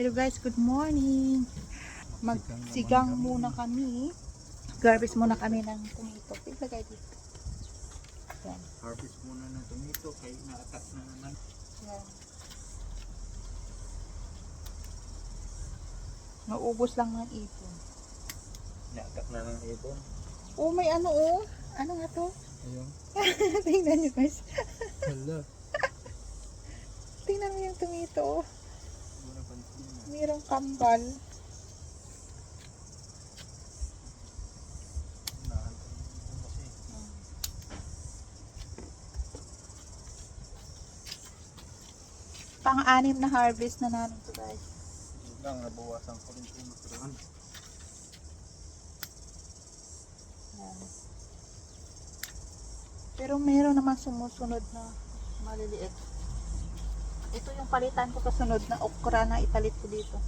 Hello guys, good morning. Magsigang muna kami. Garbage muna kami ng tomato. Iglagay dito. Yan. Harvest muna ng tomato kay na-attack na naman. Yan. Naubos lang ng ipon. Na-attack na ng ibon. Oh, may ano oh. Ano nga to? Ayun. Tingnan nyo guys. Hala. Tingnan mo yung tomato oh. Mayroong kambal. Pang-anim na harvest na namin to guys. Yun lang, nabawasan ko rin yung matirahan. Yan. Pero meron naman sumusunod na maliliit. Ito yung palitan ko kasunod na okra na ipalit ko dito.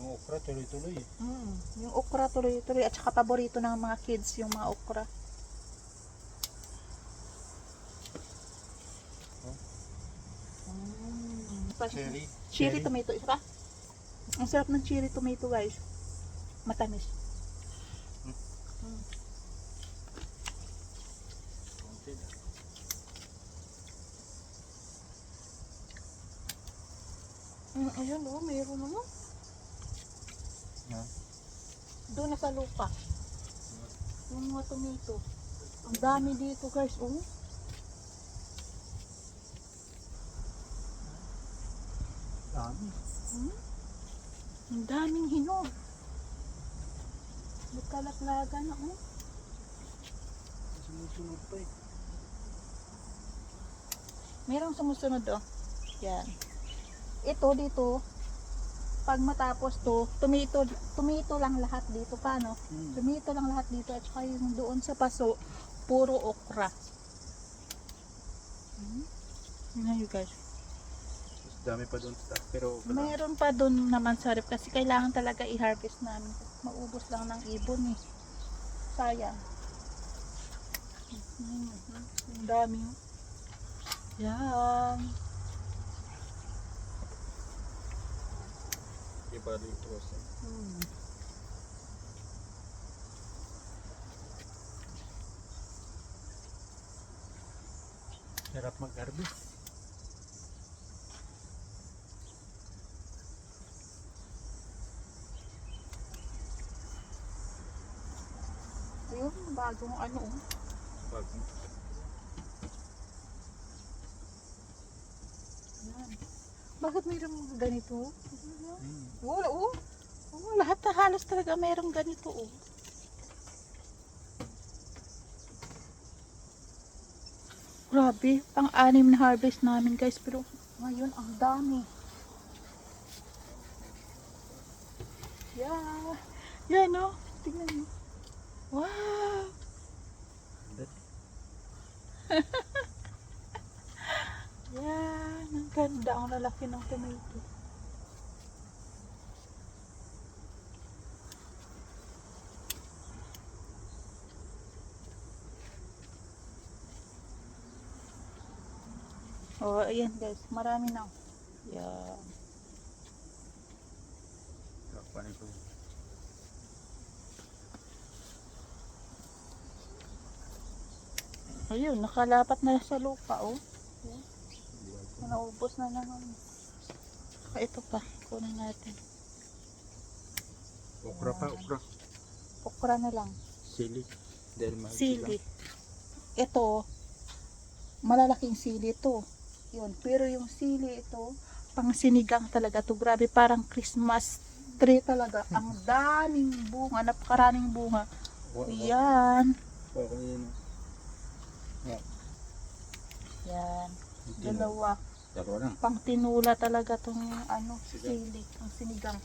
Ang okra tuloy-tuloy. Mm, yung okra tuloy-tuloy at saka paborito ng mga kids yung mga okra. Mm. Cherry. Cherry tomato, isa pa? Ang sarap ng cherry tomato guys. Matamis. Mm. Konti lang. Mm, ayun oh, mayroon naman. Yan. Doon na sa lupa. Yung mga tomato. Ang dami dito guys, oh. Dami. Hmm? Ang daming hinog. Nagkalaglaga na, oh. Sumusunod pa eh. Merong sumusunod, oh. Yan. Ito dito, pag matapos to, tomato, tomato lang lahat dito. Paano? Hmm. Tomato lang lahat dito at saka yung doon sa paso, puro okra. Hmm? Nyo guys. Mas dami pa doon sa. Pero wala. Mayroon pa doon naman sa ref kasi kailangan talaga i-harvest namin. Maubos lang ng ibon eh. Sayang. Mhm. Ang dami oh. Yan. Iba kasi. Hmm. Sarap mag-harvest. Ayun, bagong ano oh. Pag Yan. Bakit mayroong ganito? Wala oh. Oh, lahat na halos talaga mayroong ganito oh. Grabe, pang-anim na harvest namin guys, pero ngayon ang dami. Yeah. Yan oh. Tingnan mo. Wow. Yan, ang ganda. Ang lalaki ng tomato. Oh, ayan guys. Marami na. Yan. Takpan ito. Ayun, nakalapat na sa lupa, oh. Ako. Naubos na naman. Ito pa, kunin natin. Okra pa, okra. Okra na lang. Sili. Dahil Sili. Ito, malalaking sili to. Yun, pero yung sili ito, pang sinigang talaga to. Grabe, parang Christmas tree talaga. Ang daming bunga, napakaraming bunga. Wa- wa- Yan. wa- wa- yun. Yan. Hindi na. Dalawa. Pang tinula talaga tong ano, sili, ang sinigang.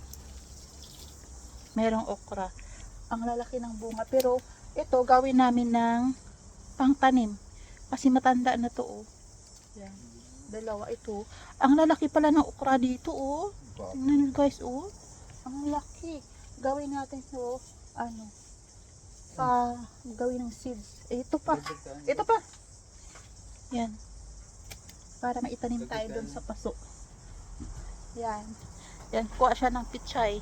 Merong okra. Ang lalaki ng bunga. Pero ito gawin namin ng pangtanim. Kasi matanda na to oh. Yan. Dalawa ito. Ang lalaki pala ng okra dito oh. Tingnan nyo guys oh. Ang laki. Gawin natin to ano pa gawin ng seeds. Eh, ito pa. Ito pa. Yan. Para maitanim tayo doon sa paso. Yan. Yan, kuha siya ng pichay.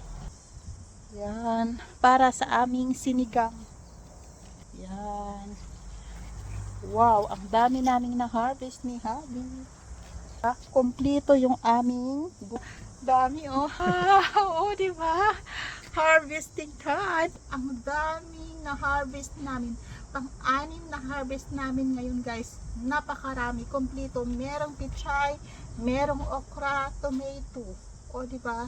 Yan. Para sa aming sinigang. Yan. Wow, ang dami naming na-harvest ni Habi. Kompleto yung aming dami oh. Oo, di ba? Harvesting time. Ang daming na-harvest namin. Pang-anim na harvest namin ngayon, guys. Napakarami, kompleto. Merong pichay, merong okra, tomato. O, di ba?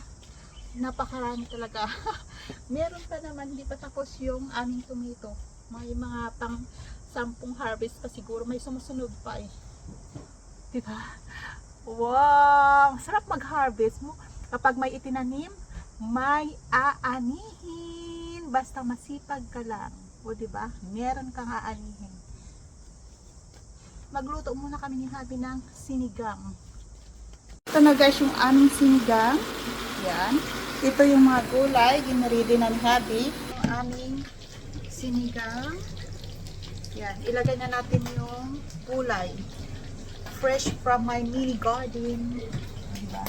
Napakarami talaga. Meron pa naman, hindi pa tapos yung aming tomato. May mga pang sampung harvest pa siguro. May sumusunod pa eh. Di ba? Wow! Sarap mag-harvest mo. Kapag may itinanim, may aanihin. Basta masipag ka lang. O, ba? Meron kang aanihin. Magluto muna kami ni Habi ng sinigang. Ito na guys yung aming sinigang. Yan. Ito yung mga gulay. Ginaredy na ni Habi. Yung aming sinigang. Yan. Ilagay na natin yung gulay. Fresh from my mini garden. Diba?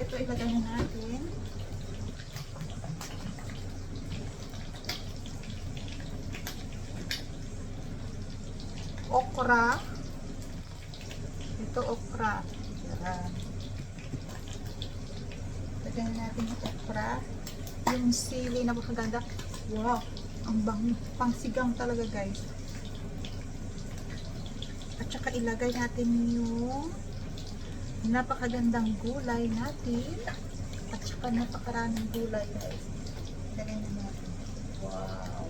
Ito ilagay na natin. Okra. Ito okra. Yan. Lagyan natin yung okra. Yung sili na makaganda. Wow! Ang bang pangsigang talaga guys. At saka ilagay natin yung napakagandang gulay natin. At saka napakaraming gulay guys. Lagyan na natin. Wow!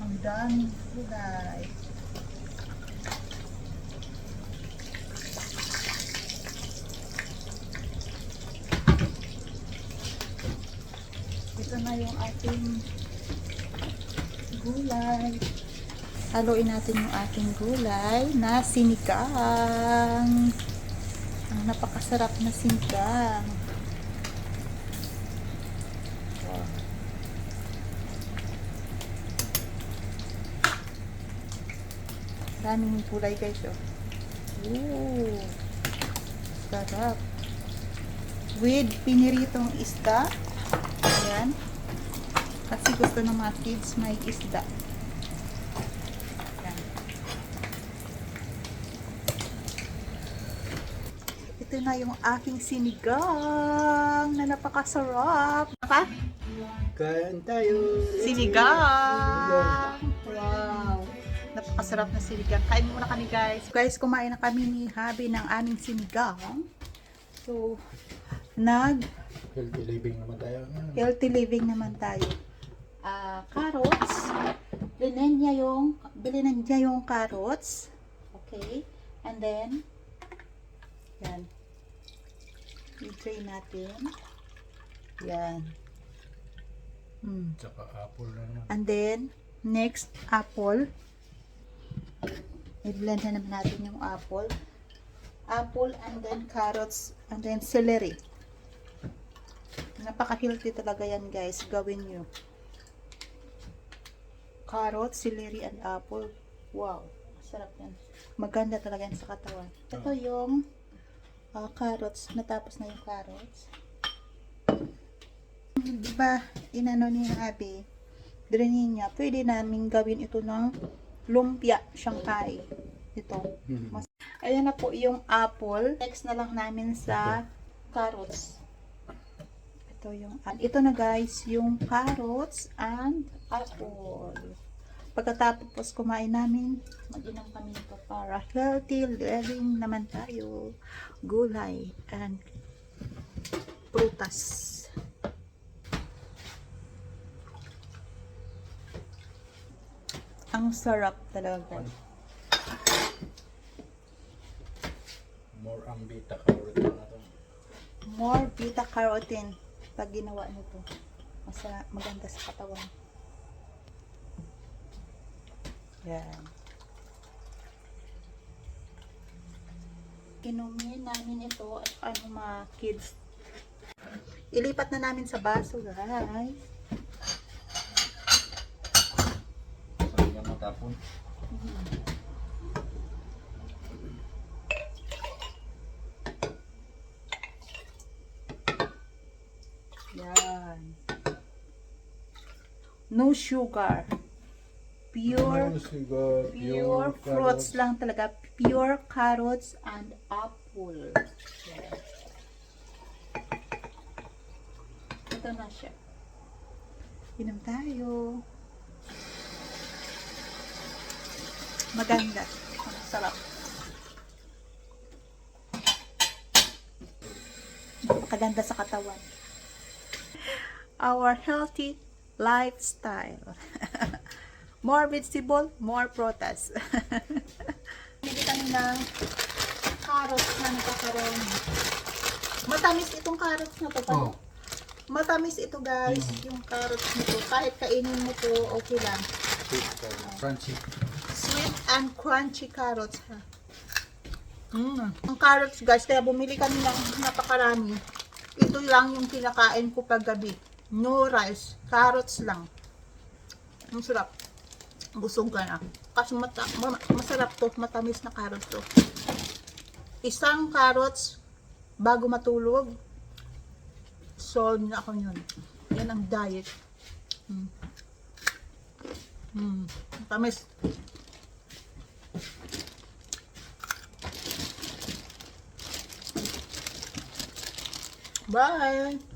Ang daming gulay. Ito na yung ating gulay. Haluin natin yung ating gulay na sinigang. Ang napakasarap na sinigang. Daming gulay guys oh. Ooh. Sarap. With piniritong isda. Ayan. Kasi gusto ng mga kids may isda. Ayan. Ito na yung aking sinigang na napakasarap. Pa? Kain tayo. Sinigang! Wow! Napakasarap na sinigang. Kain muna kami guys. Guys, kumain na kami ni Habi ng aming sinigang. So, nag Healthy living naman tayo. healthy living naman tayo. Ah, carrots. Bilhin niya yung, bilhin niya yung carrots. Okay. And then, yan. I-tray natin. Yan. Hmm. Tsaka apple na naman. And then, next, apple. I-blend na naman natin yung apple. Apple and then carrots and then celery. Napaka-healthy talaga yan guys. Gawin nyo. Carrots, celery, and apple. Wow. Sarap yan. Maganda talaga yan sa katawan. Ito yung ah, carrots. Natapos na yung carrots. Diba, inano ni Abi, drainin niya, pwede namin gawin ito ng lumpia, Shanghai. Ito. Hmm. Mas, ayan na po yung apple. Next na lang namin sa carrots. Ito yung, and ito na guys, yung carrots and apple. Pagkatapos kumain namin, mag-inom kami nito para healthy living naman tayo. Gulay and prutas. Ang sarap talaga. More ang beta carotene. More beta carotene pag ginawa nito. Mas maganda sa katawan. Yan. Inumin namin ito at ano mga kids. Ilipat na namin sa baso guys. hapon. Yan. No sugar. Pure No sugar, pure fruits carrots. lang talaga. Pure carrots and apple. Yan. Ito na siya. Inom tayo. Maganda. Ang sarap. Makaganda sa katawan. Our healthy lifestyle. more vegetable, more proteins. Hindi kami ng carrots na nagkakaroon. Matamis itong carrots na to. Oh. Matamis ito guys, yung carrots nito. Kahit kainin mo to, okay lang. Sweet, uh, crunchy. Sweet and crunchy carrots ha. Mm. Ang carrots guys, kaya bumili kami ng napakarami. Ito lang yung kinakain ko pag gabi. No rice, carrots lang. Ang sarap. Busog ka na. Kasi mata- ma- masarap to, matamis na carrots to. Isang carrots bago matulog, solve na ako yun. Yan ang diet. Mm. Mm. Matamis. Bye.